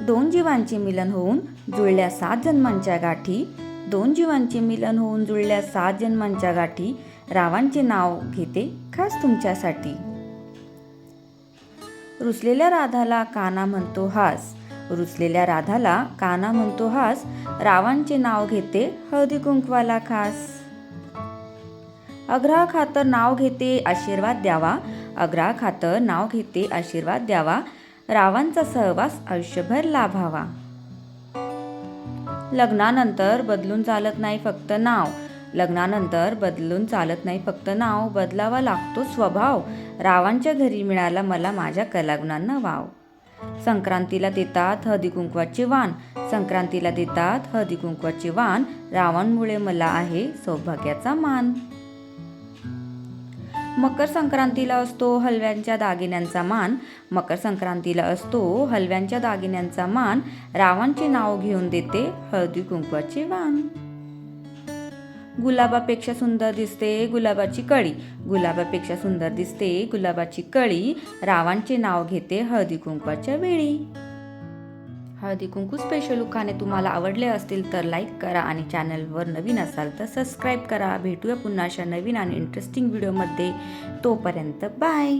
दोन जीवांचे मिलन होऊन जुळल्या सात जन्मांच्या गाठी दोन जीवांचे मिलन होऊन जुळल्या सात जन्मांच्या गाठी रावांचे नाव घेते खास तुमच्यासाठी. रुसलेल्या राधाला काना म्हणतो हास. रुसलेल्या राधाला काना म्हणतो हास. रावांचे नाव घेते हळदी कुंकवाला खास. अग्रा खातर नाव घेते आशीर्वाद द्यावा. अग्रा खातर नाव घेते आशीर्वाद द्यावा. रावांचा सहवास आयुष्यभर लाभावा. लग्नानंतर बदलून चालत नाही फक्त नाव. लग्नानंतर बदलून चालत नाही फक्त नाव. बदलावा लागतो स्वभाव. रावांच्या घरी मिळाला मला माझ्या कलागुणांना वाव. संक्रांतीला देतात हळदी कुंकवाचे वाण. संक्रांतीला देतात हळदी कुंकवाचे वाण. रावांमुळे मला आहे सौभाग्याचा मान. मकर संक्रांतीला असतो हलव्यांच्या दागिन्यांचा मान. मकर संक्रांतीला असतो हलव्यांच्या दागिन्यांचा मान. रावांचे नाव घेऊन देते हळदी कुंकवाचे वाण. गुलाबापेक्षा सुंदर दिसते गुलाबाची कळी. गुलाबापेक्षा सुंदर दिसते गुलाबाची कळी. रावांचे नाव घेते हळदी कुंकवाच्या वेळी. हळदी कुंकू स्पेशल उखाणे तुम्हाला आवडले असतील तर लाईक करा आणि चॅनलवर नवीन असाल तर सबस्क्राईब करा. भेटूया पुन्हा अशा नवीन आणि इंटरेस्टिंग व्हिडिओमध्ये तोपर्यंत बाय